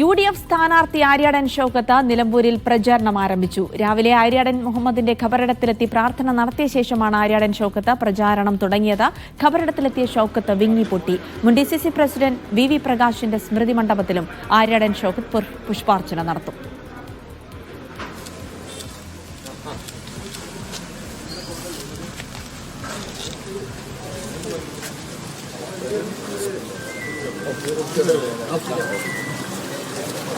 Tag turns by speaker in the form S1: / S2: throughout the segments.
S1: U D F സ്ഥാനാർത്ഥി ആര്യാടൻ ഷൌക്കത്ത് നിലമ്പൂരിൽ പ്രചാരണം ആരംഭിച്ചു. രാവിലെ ആര്യാടൻ മുഹമ്മദിന്റെ ഖബറിടത്തിലെത്തി പ്രാർത്ഥന നടത്തിയ ശേഷമാണ് ആര്യാടൻ ഷൌക്കത്ത് പ്രചാരണം തുടങ്ങിയത്. ഖബറിടത്തിലെത്തിയ ഷൌക്കത്ത് വിങ്ങിപ്പൊട്ടി. മുൻ D C C president V V പ്രകാശിന്റെ സ്മൃതി മണ്ഡപത്തിലും ആര്യാടൻ ഷൌക്കത്ത് പുർ- പുഷ്പാർച്ചന നടത്തും.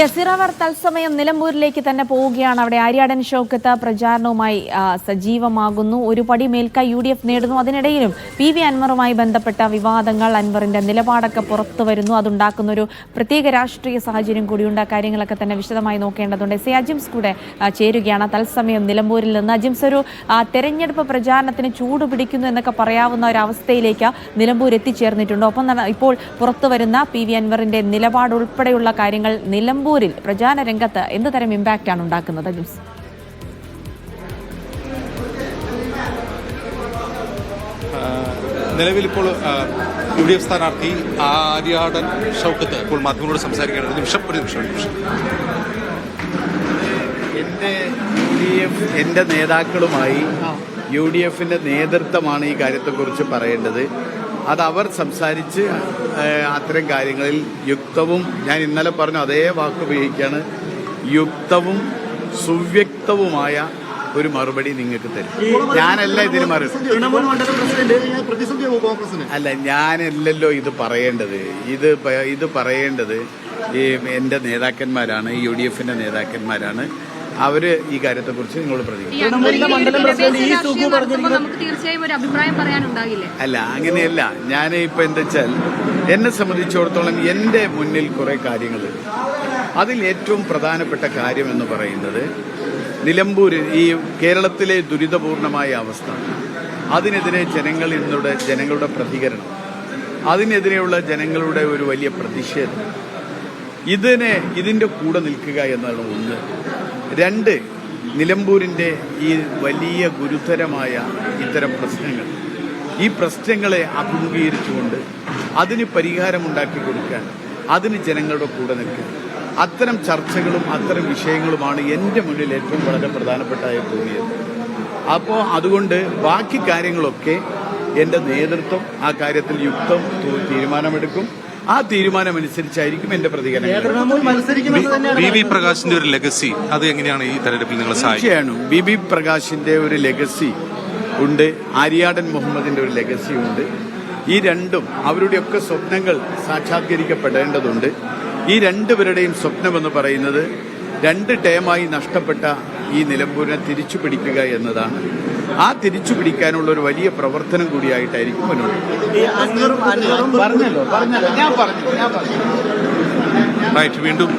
S1: യസിറവർ തത്സമയം നിലമ്പൂരിലേക്ക് തന്നെ പോവുകയാണ്. അവിടെ ആര്യാടൻ ഷോക്കത്ത് പ്രചാരണവുമായി സജീവമാകുന്നു. ഒരു പടി മേൽക്കായി യു ഡി എഫ് നേടുന്നു. അതിനിടയിലും പി വി അൻവറുമായി ബന്ധപ്പെട്ട വിവാദങ്ങൾ അൻവറിന്റെ നിലപാടൊക്കെ പുറത്തു വരുന്നു. അതുണ്ടാക്കുന്ന ഒരു പ്രത്യേക രാഷ്ട്രീയ സാഹചര്യം കൂടിയുണ്ട്. കാര്യങ്ങളൊക്കെ തന്നെ വിശദമായി നോക്കേണ്ടതുണ്ട്. എ അജിംസ് കൂടെ ചേരുകയാണ്. തത്സമയം നിലമ്പൂരിൽ നിന്ന് അജിംസ് ഒരു തെരഞ്ഞെടുപ്പ് പ്രചാരണത്തിന് ചൂട് പിടിക്കുന്നു എന്നൊക്കെ പറയാവുന്ന ഒരു അവസ്ഥയിലേക്ക് നിലമ്പൂർ എത്തിച്ചേർന്നിട്ടുണ്ട്. ഒപ്പം ഇപ്പോൾ പുറത്തു വരുന്ന പി വി അൻവറിന്റെ നിലപാട് ഉൾപ്പെടെയുള്ള കാര്യങ്ങൾ നിലമ്പൂരിൽ പ്രചാരണ രംഗത്ത് എന്ത് തരം ഇമ്പാക്റ്റ് ആണ് ഉണ്ടാക്കുന്നത് അജിംസ്
S2: നിലവിലിപ്പോൾ യു ഡി എഫ് സ്ഥാനാർത്ഥി ആര്യാടൻ ഷൗക്കത്ത് ഇപ്പോൾ മാധ്യമങ്ങളോട് സംസാരിക്കുകയാണ്. ഒരു നിമിഷം ഒരു നിമിഷം ഒരു നിമിഷം.
S3: എന്റെ യു ഡി എഫ് എന്റെ നേതാക്കളുമായി യു ഡി എഫിന്റെ നേതൃത്വമാണ് ഈ കാര്യത്തെക്കുറിച്ച് പറയേണ്ടത്. അത് അവർ സംസാരിച്ച് അത്തരം കാര്യങ്ങളിൽ യുക്തവും ഞാൻ ഇന്നലെ പറഞ്ഞു അതേ വാക്ക് ഉപയോഗിക്കുകയാണ് യുക്തവും സുവ്യക്തവുമായ ഒരു മറുപടി നിങ്ങൾക്ക് തരും. ഞാനല്ല ഇതിന് മറുപടി അല്ല ഞാനല്ലല്ലോ ഇത് പറയേണ്ടത്. ഇത് ഇത് പറയേണ്ടത് ഈ എന്റെ നേതാക്കന്മാരാണ് യു ഡി എഫിന്റെ നേതാക്കന്മാരാണ്. അവർ ഈ കാര്യത്തെക്കുറിച്ച് നിങ്ങളോട് പ്രതികരിക്കും. അല്ല അങ്ങനെയല്ല. ഞാൻ ഇപ്പൊ എന്താ വെച്ചാൽ എന്നെ സംബന്ധിച്ചിടത്തോളം എന്റെ മുന്നിൽ കുറെ കാര്യങ്ങൾ. അതിൽ ഏറ്റവും പ്രധാനപ്പെട്ട കാര്യം എന്ന് പറയുന്നത് നിലമ്പൂർ ഈ കേരളത്തിലെ ദുരിതപൂർണമായ അവസ്ഥ. അതിനെതിരെ ജനങ്ങൾ ഇന്നുടെ ജനങ്ങളുടെ പ്രതികരണം. അതിനെതിരെയുള്ള ജനങ്ങളുടെ ഒരു വലിയ പ്രതിഷേധം. ഇതിനെ ഇതിന്റെ കൂടെ നിൽക്കുക എന്നാണ് ഒന്ന്. രണ്ട് നിലമ്പൂരിന്റെ ഈ വലിയ ഗുരുതരമായ ഇത്തരം പ്രശ്നങ്ങൾ. ഈ പ്രശ്നങ്ങളെ അഭിമുഖീകരിച്ചുകൊണ്ട് അതിന് പരിഹാരമുണ്ടാക്കി കൊടുക്കാൻ അതിന് ജനങ്ങളുടെ കൂടെ നിൽക്കുക അത്തരം ചർച്ചകളും അത്തരം വിഷയങ്ങളുമാണ് എന്റെ മുന്നിൽ ഏറ്റവും വളരെ പ്രധാനപ്പെട്ടതായി തോന്നിയത്. അപ്പോൾ അതുകൊണ്ട് ബാക്കി കാര്യങ്ങളൊക്കെ എന്റെ നേതൃത്വം ആ കാര്യത്തിൽ യുക്തം തീരുമാനമെടുക്കും. ആ തീരുമാനമനുസരിച്ചായിരിക്കും എന്റെ പ്രതികരണം.
S2: വി പ്രകാശിന്റെ ഒരു ലെഗസി അത് എങ്ങനെയാണ് ഈ തെരഞ്ഞെടുപ്പിൽ നിങ്ങൾ
S3: തീർച്ചയാണ് ബി ബി പ്രകാശിന്റെ ഒരു ലെഗസി ഉണ്ട്. ആര്യാടൻ മുഹമ്മദിന്റെ ഒരു ലെഗസി ഉണ്ട്. ഈ രണ്ടും അവരുടെയൊക്കെ സ്വപ്നങ്ങൾ സാക്ഷാത്കരിക്കപ്പെടേണ്ടതുണ്ട്. ഈ രണ്ടുപേരുടെയും സ്വപ്നമെന്ന് പറയുന്നത് രണ്ട് ടേമായി നഷ്ടപ്പെട്ട ഈ നിലമ്പൂരിനെ തിരിച്ചു പിടിക്കുക എന്നതാണ്. ആ തിരിച്ചു പിടിക്കാനുള്ള ഒരു വലിയ പ്രവർത്തനം കൂടിയായിട്ടായിരിക്കും മുന്നോട്ട്. പറഞ്ഞല്ലോ പറഞ്ഞല്ലോ. ഞാൻ പറഞ്ഞു ഞാൻ പറഞ്ഞു.
S2: റൈറ്റ് വീണ്ടും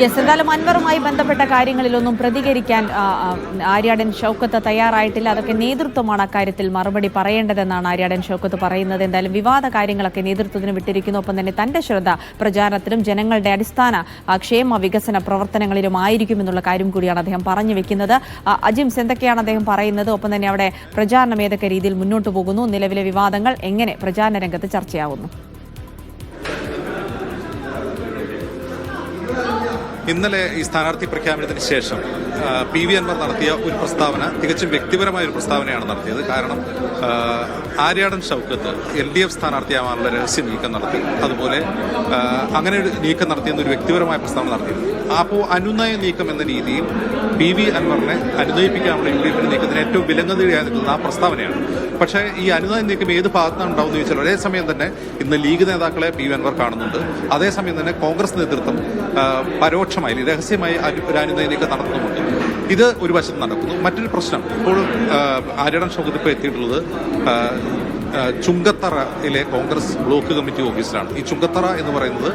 S1: യെസ് എന്തായാലും അൻവറുമായി ബന്ധപ്പെട്ട കാര്യങ്ങളിലൊന്നും പ്രതികരിക്കാൻ ആര്യാടൻ ഷൗക്കത്ത് തയ്യാറായിട്ടില്ല. അതൊക്കെ നേതൃത്വമാണ് അക്കാര്യത്തിൽ മറുപടി പറയേണ്ടതെന്നാണ് ആര്യാടൻ ഷൗക്കത്ത് പറയുന്നത്. എന്തായാലും വിവാദ കാര്യങ്ങളൊക്കെ നേതൃത്വത്തിന് വിട്ടിരിക്കുന്നു. ഒപ്പം തന്നെ തന്റെ ശ്രദ്ധ പ്രചാരണത്തിലും ജനങ്ങളുടെ അടിസ്ഥാന ക്ഷേമ വികസന പ്രവർത്തനങ്ങളിലും ആയിരിക്കും എന്നുള്ള കാര്യം കൂടിയാണ് അദ്ദേഹം പറഞ്ഞു വെക്കുന്നത്. അജിംസ് എന്തൊക്കെയാണ് അദ്ദേഹം പറയുന്നത്? ഒപ്പം തന്നെ അവിടെ പ്രചാരണം ഏതൊക്കെ രീതിയിൽ മുന്നോട്ട് പോകുന്നു? നിലവിലെ വിവാദങ്ങൾ എങ്ങനെ പ്രചാരണ രംഗത്ത് ചർച്ചയാവുന്നു?
S2: ഇന്നലെ ഈ സ്ഥാനാർത്ഥി പ്രഖ്യാപനത്തിന് ശേഷം പി വി അൻവർ നടത്തിയ ഒരു പ്രസ്താവന തികച്ചും വ്യക്തിപരമായ ഒരു പ്രസ്താവനയാണ് നടത്തിയത്. കാരണം Aryadan Shoukath L D F സ്ഥാനാർത്ഥിയാവാനുള്ള രഹസ്യ നീക്കം നടത്തി. അതുപോലെ അങ്ങനെ ഒരു നീക്കം നടത്തിയെന്ന് ഒരു വ്യക്തിപരമായ പ്രസ്താവന നടത്തിയിരുന്നു അപ്പോൾ അനുനയ നീക്കം എന്ന രീതിയിൽ പി വി അൻവറിനെ അനുനയിപ്പിക്കാനുള്ള യു ഡി എഫിന്റെ നീക്കത്തിന് ഏറ്റവും വിലങ്ങുതടിയായി നിൽക്കുന്ന ആ പ്രസ്താവനയാണ്. പക്ഷേ ഈ അനുദാന നീക്കം ഏത് ഭാഗത്താണ് ഉണ്ടാവുമെന്ന് ചോദിച്ചാൽ ഒരേ സമയം തന്നെ ഇന്ന് ലീഗ് നേതാക്കളെ പി അൻവർ കാണുന്നുണ്ട്. അതേസമയം തന്നെ കോൺഗ്രസ് നേതൃത്വം പരോക്ഷമായി രഹസ്യമായി ഒരു അനുദാന നീക്കം നടത്തുന്നുമുണ്ട്. ഇത് ഒരു വശത്ത് നടക്കുന്നു. മറ്റൊരു പ്രശ്നം ഇപ്പോൾ ആ, ആര്യടൻ ഷൗക്കത്ത് ഇപ്പോൾ എത്തിയിട്ടുള്ളത് ചുങ്കത്തറയിലെ കോൺഗ്രസ് ബ്ലോക്ക് കമ്മിറ്റി ഓഫീസിലാണ്. ഈ ചുങ്കത്തറ എന്ന് പറയുന്നത്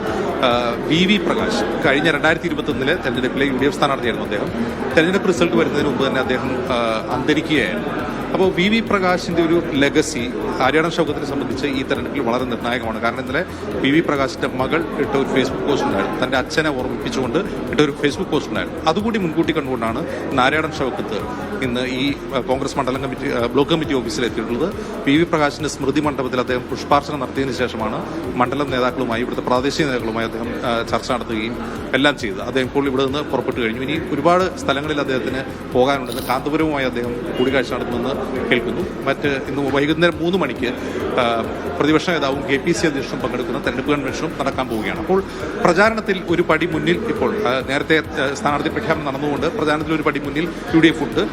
S2: വി വി പ്രകാശ് കഴിഞ്ഞ രണ്ടായിരത്തി ഇരുപത്തി ഒന്നിലെ തെരഞ്ഞെടുപ്പിലെ യു ഡി എഫ് സ്ഥാനാർത്ഥിയായിരുന്നു അദ്ദേഹം. തെരഞ്ഞെടുപ്പ് റിസൾട്ട് വരുന്നതിന് മുമ്പ് തന്നെ അദ്ദേഹം അന്തരിക്കുകയായിരുന്നു. അപ്പോൾ വി വി പ്രകാശിന്റെ ഒരു ലെഗസി ആര്യാടൻ ഷൗക്കത്തിനെ സംബന്ധിച്ച് ഈ തെരഞ്ഞെടുപ്പിൽ വളരെ നിർണായകമാണ്. കാരണം ഇന്നലെ വി വി പ്രകാശിന്റെ മകൾ ഇട്ട ഒരു ഫേസ്ബുക്ക് പോസ്റ്റ് ഉണ്ടായിരുന്നു. തന്റെ അച്ഛനെ ഓർമ്മിപ്പിച്ചുകൊണ്ട് ഇട്ട ഒരു ഫേസ്ബുക്ക് പോസ്റ്റ് ഉണ്ടായിരുന്നു. അതുകൂടി മുൻകൂട്ടി കണ്ടുകൊണ്ടാണ് നാരായണൻ ഷൗക്കത്ത് ഇന്ന് ഈ കോൺഗ്രസ് മണ്ഡലം കമ്മിറ്റി ബ്ലോക്ക് കമ്മിറ്റി ഓഫീസിലെത്തിയിട്ടുള്ളത് വി വി പ്രകാശിന്റെ സ്മൃതി മണ്ഡപത്തിൽ അദ്ദേഹം പുഷ്പാർച്ചന നടത്തിയതിനു ശേഷമാണ് മണ്ഡലം നേതാക്കളുമായി ഇവിടുത്തെ പ്രാദേശിക നേതാക്കളുമായി അദ്ദേഹം ചർച്ച നടത്തുകയും എല്ലാം ചെയ്തത് അദ്ദേഹം ഇപ്പോൾ ഇവിടെ നിന്ന് പുറപ്പെട്ടു കഴിഞ്ഞു. ഇനി ഒരുപാട് സ്ഥലങ്ങളിൽ അദ്ദേഹത്തിന് പോകാനുണ്ടെന്ന് കാന്തപുരവുമായി അദ്ദേഹം കൂടിക്കാഴ്ച നടത്തുമെന്ന് കേൾക്കുന്നു. മറ്റ് ഇന്ന് വൈകുന്നേരം മൂന്ന് മണിക്ക് പ്രതിപക്ഷ നേതാവും കെ പി സി അധ്യക്ഷനും പങ്കെടുക്കുന്ന തെരഞ്ഞെടുപ്പ് കൺവെൻഷനും നടക്കാൻ പോവുകയാണ്. അപ്പോൾ പ്രചാരണത്തിൽ ഒരു പടി മുന്നിൽ ഇപ്പോൾ നേരത്തെ സ്ഥാനാർത്ഥി പ്രഖ്യാപനം നടന്നുകൊണ്ട് പ്രചാരണത്തിൽ ഒരു പടി മുന്നിൽ യു ഡി എഫ് ഉണ്ട്.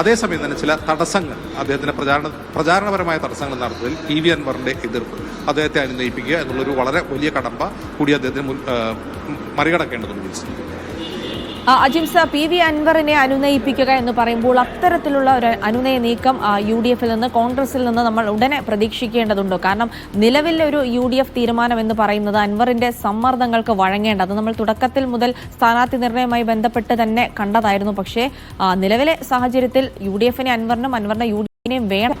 S2: അതേസമയം തന്നെ ചില തടസ്സങ്ങൾ അദ്ദേഹത്തിന്റെ പ്രചാരണ പ്രചാരണപരമായ തടസ്സങ്ങൾ നടത്തുന്നതിൽ പി വി അൻവറിന്റെ എതിർപ്പ് അദ്ദേഹത്തെ അനുനയിപ്പിക്കുക എന്നുള്ളൊരു വളരെ വലിയ കടമ്പ കൂടി അദ്ദേഹത്തിന് മറികടക്കേണ്ടതുണ്ട്.
S1: അജിംസ പി വി അൻവറിനെ അനുനയിപ്പിക്കുക എന്ന് പറയുമ്പോൾ അത്തരത്തിലുള്ള ഒരു അനുനയ നീക്കം യു ഡി എഫിൽ നിന്ന് കോൺഗ്രസിൽ നിന്ന് നമ്മൾ ഉടനെ പ്രതീക്ഷിക്കേണ്ടതുണ്ടോ? കാരണം നിലവിലെ ഒരു യു ഡി എഫ് തീരുമാനം എന്ന് പറയുന്നത് അൻവറിന്റെ സമ്മർദ്ദങ്ങൾക്ക് വഴങ്ങേണ്ട അത് നമ്മൾ തുടക്കത്തിൽ മുതൽ സ്ഥാനാർത്ഥി നിർണയവുമായി ബന്ധപ്പെട്ട് തന്നെ കണ്ടതായിരുന്നു. പക്ഷേ നിലവിലെ സാഹചര്യത്തിൽ യു ഡി എഫിനെ അൻവറിനും അൻവറിനെ യു ഡി എഫിനെയും വേണം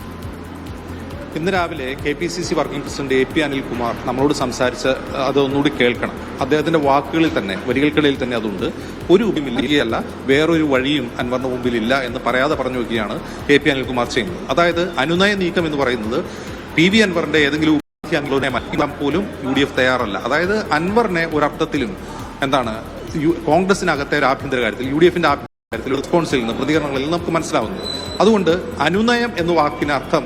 S2: ഇന്ന് രാവിലെ K P C C working president A P Anilkumar നമ്മളോട് സംസാരിച്ച് അത് ഒന്നുകൂടി കേൾക്കണം. അദ്ദേഹത്തിന്റെ വാക്കുകളിൽ തന്നെ വരികൾക്കിടയിൽ തന്നെ അതുണ്ട്. ഒരു ഉപമില്ല വേറൊരു വഴിയും മുമ്പിൽ ഇല്ല എന്ന് പറയാതെ പറഞ്ഞു നോക്കിയാണ് എ പി അനിൽകുമാർ ചെയ്യുന്നത്. അതായത് അനുനയ നീക്കം എന്ന് പറയുന്നത് പി വി അൻവറിന്റെ ഏതെങ്കിലും ഉപാധി അംഗങ്ങളെ മാറ്റാൻ പോലും യു ഡി എഫ് തയ്യാറല്ല. അതായത് അൻവറിനെ ഒരർത്ഥത്തിലും എന്താണ് കോൺഗ്രസിനകത്തെ ഒരു ആഭ്യന്തര കാര്യത്തിൽ യു ഡി എഫിന്റെ ആഭ്യന്തര കാര്യത്തിൽ റെസ്പോൺസിൽ നിന്ന് പ്രതികരണങ്ങളിൽ നിന്ന് നമുക്ക് മനസ്സിലാവുന്നു. അതുകൊണ്ട് അനുനയം എന്ന വാക്കിന് അർത്ഥം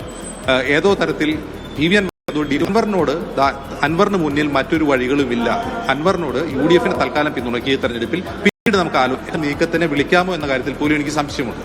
S2: ഏതോ തരത്തിൽ പി വി അൻവറിനോട് അൻവറിന് മുന്നിൽ മറ്റൊരു വഴികളുമില്ല. അൻവറിനോട് യു ഡി എഫിനെ തൽക്കാലം പിന്തുണക്കിയ തെരഞ്ഞെടുപ്പിൽ. പിന്നീട് നമുക്ക് ആലോചിക്കാം നീക്കത്തിനെ വിളിക്കാമോ എന്ന കാര്യത്തിൽ പോലും എനിക്ക് സംശയമുണ്ട്.